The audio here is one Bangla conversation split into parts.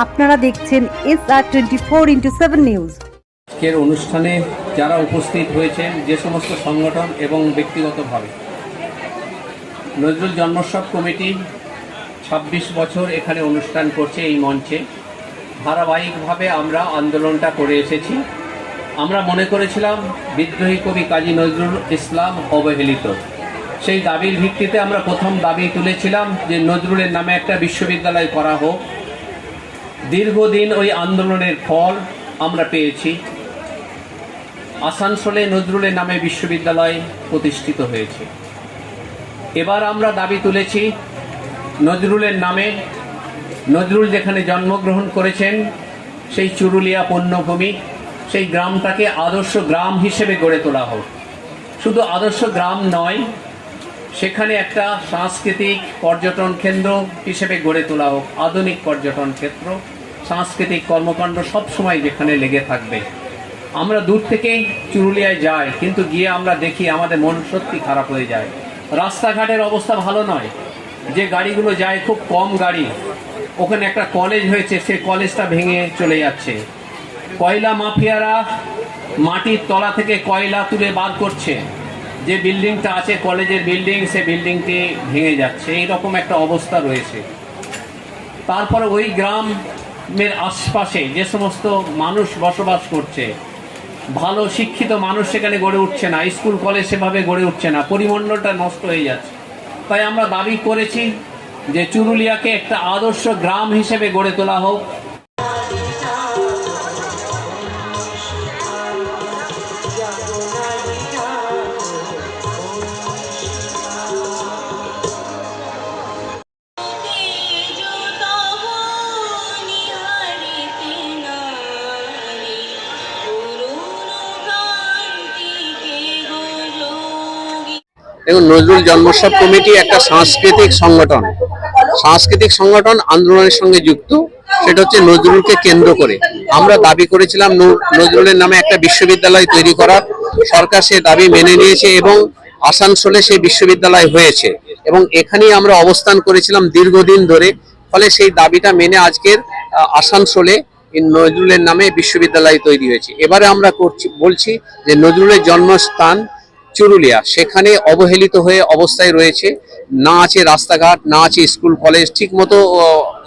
আপনারা দেখছেন S R twenty four into seven news আজকের অনুষ্ঠানে যারা উপস্থিত হয়েছেন, যে সমস্ত সংগঠন এবং ব্যক্তিগতভাবে। নজরুল জন্মোৎসব কমিটি ছাব্বিশ বছর এখানে অনুষ্ঠান করছে এই মঞ্চে। ধারাবাহিকভাবে আমরা আন্দোলনটা করে এসেছি। আমরা মনে করেছিলাম বিদ্রোহী কবি কাজী নজরুল ইসলাম অবহেলিত। সেই দাবির ভিত্তিতে আমরা প্রথম দাবি তুলেছিলাম যে নজরুলের নামে একটা বিশ্ববিদ্যালয় করা হোক। দীর্ঘদিন ওই আন্দোলনের ফল আমরা পেয়েছি। আসানসোলে নজরুলের নামে বিশ্ববিদ্যালয় প্রতিষ্ঠিত হয়েছে। এবার আমরা দাবি তুলেছি, নজরুলের নামে নজরুল যেখানে জন্মগ্রহণ করেছেন, সেই চুরুলিয়া পণ্যভূমি, সেই গ্রামটাকে আদর্শ গ্রাম হিসেবে গড়ে তোলা হোক। শুধু আদর্শ গ্রাম নয়, সেখানে একটা সাংস্কৃতিক পর্যটন কেন্দ্র হিসেবে গড়ে তোলা হোক, আধুনিক পর্যটন ক্ষেত্র। সাংস্কৃতিক কর্মকাণ্ড সবসময় যেখানে লেগে থাকবে। আমরা দূর থেকেই চুরুলিয়ায় যাই, কিন্তু গিয়ে আমরা দেখি আমাদের মন সত্যি খারাপ হয়ে যায়। রাস্তাঘাটের অবস্থা ভালো নয়। যে গাড়িগুলো যায়, খুব কম গাড়ি। ওখানে একটা কলেজ হয়েছে সে কলেজটা ভেঙে চলে যাচ্ছে। কয়লা মাফিয়ারা মাটির তলা থেকে কয়লা তুলে বার করছে। যে বিল্ডিংটা আছে কলেজের বিল্ডিং সে বিল্ডিংটি ভেঙে যাচ্ছে। এইরকম একটা অবস্থা রয়েছে। তারপর ওই গ্রামের আশপাশে যে সমস্ত মানুষ বসবাস করছে, ভালো শিক্ষিত মানুষ সেখানে গড়ে উঠছে না, স্কুল কলেজ সেভাবে গড়ে উঠছে না, পরিমণ্ডলটা নষ্ট হয়ে যাচ্ছে। তাই আমরা দাবি করেছি যে চুরুলিয়াকে একটা আদর্শ গ্রাম হিসেবে গড়ে তোলা হোক দেখুন, নজরুল জন্মোৎসব কমিটি একটা সাংস্কৃতিক সংগঠন। সাংস্কৃতিক সংগঠন আন্দোলনের সঙ্গে যুক্ত। সেটা হচ্ছে নজরুলকে কেন্দ্র করে। আমরা দাবি করেছিলাম নজরুলের নামে একটা বিশ্ববিদ্যালয় তৈরি করার। সরকার সে দাবি মেনে নিয়েছে এবং আসানসোলে সেই বিশ্ববিদ্যালয় হয়েছে। এবং এখানেই আমরা অবস্থান করেছিলাম দীর্ঘদিন ধরে। ফলে সেই দাবিটা মেনে আজকের আসানসোলে নজরুলের নামে বিশ্ববিদ্যালয় তৈরি হয়েছে। এবারে আমরা করছি, বলছি যে নজরুলের জন্মস্থান চুরুলিয়া। সেখানে অবহেলিত হয়ে অবস্থায় রয়েছে। না আছে রাস্তাঘাট, না আছে স্কুল, কলেজ ঠিক মতো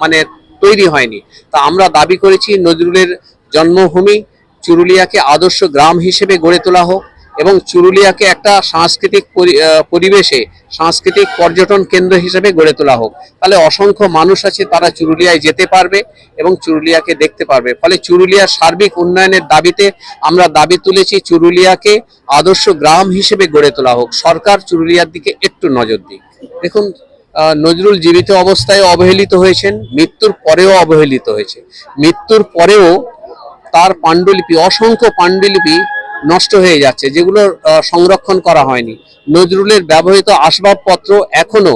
মানে তৈরি হয়নি। তা আমরা দাবি করেছি, নজরুলের জন্মভূমি চুরুলিয়াকে আদর্শ গ্রাম হিসেবে গড়ে তোলা হোক। এবং চুরুলিয়াকে একটা সাংস্কৃতিক পরি- পরিবেশে সাংস্কৃতিক পর্যটন কেন্দ্র হিসেবে গড়ে তোলা হোক। তাহলে অসংখ্য মানুষ আছে, তারা চুরুলিয়ায় যেতে পারবে এবং চুরুলিয়াকে দেখতে পারবে। ফলে চুরুলিয়ার সার্বিক উন্নয়নের দাবিতে আমরা দাবি তুলেছি চুরুলিয়াকে আদর্শ গ্রাম হিসেবে গড়ে তোলা হোক। সরকার চুরুলিয়ার দিকে একটু নজর দিক। দেখুন নজরুল জীবিত অবস্থায় অবহেলিত হয়েছেন, মৃত্যুর পরেও অবহেলিত হয়েছে। মৃত্যুর পরেও তার পাণ্ডুলিপি, অসংখ্য পাণ্ডুলিপি নষ্ট হয়ে যাচ্ছে যেগুলো সংরক্ষণ করা হয়নি। নজরুলের ব্যবহৃত আসবাবপত্র এখনও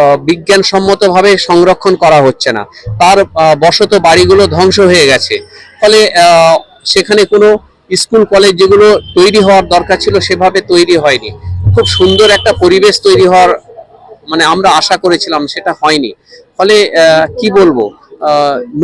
আহ, বিজ্ঞানসম্মতভাবে সংরক্ষণ করা হচ্ছে না। তার বসত বাড়িগুলো ধ্বংস হয়ে গেছে। ফলে সেখানে কোনো স্কুল কলেজ যেগুলো তৈরি হওয়ার দরকার ছিল সেভাবে তৈরি হয়নি। খুব সুন্দর একটা পরিবেশ তৈরি হওয়ার মানে আমরা আশা করেছিলাম সেটা হয়নি। ফলে কি বলব?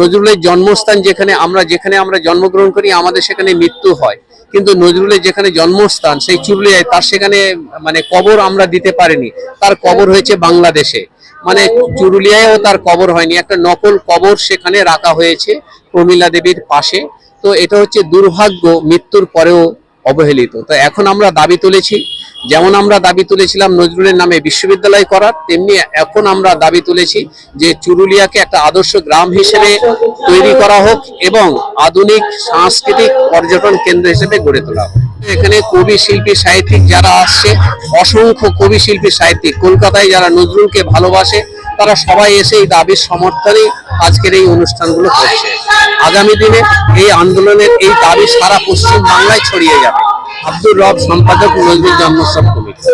নজরুলের জন্মস্থান যেখানে আমরা যেখানে আমরা জন্মগ্রহণ করি আমাদের সেখানে মৃত্যু হয়। কিন্তু নজরুলের যেখানে জন্মস্থান, সেই চুরুলিয়ায় তার সেখানে মানে কবর আমরা দিতে পারিনি। তার কবর হয়েছে বাংলাদেশে। মানে চুরুলিয়ায়ও তার কবর হয়নি। একটা নকল কবর সেখানে রাখা হয়েছে প্রমীলা দেবীর পাশে। তো এটা হচ্ছে দুর্ভাগ্য মৃত্যুর পরেও অবহেলিত। তো এখন আমরা দাবি তুলেছি যেমন আমরা দাবি তুলেছিলাম নজরুলের নামে বিশ্ববিদ্যালয় করার, তেমনি এখন আমরা দাবি তুলেছি যে চুরুলিয়াকে একটা আদর্শ গ্রাম হিসেবে তৈরি করা হোক এবং আধুনিক সাংস্কৃতিক পর্যটন কেন্দ্র হিসেবে গড়ে তোলা এখানে কবি, শিল্পী, সাহিত্যিক যারা আসছে, অসংখ্য কবি, শিল্পী, সাহিত্যিক, কলকাতায় যারা নজরুলকে ভালোবাসে, তারা সবাই এসে এই দাবির সমর্থনে আজকের এই অনুষ্ঠানগুলো করছে। আগামী দিনে এই আন্দোলনের এই দাবি সারা পশ্চিম বাংলায় ছড়িয়ে যাবে। আব্দুর রব সম্পাদক নজরুল জন্মোৎসব কমিটি।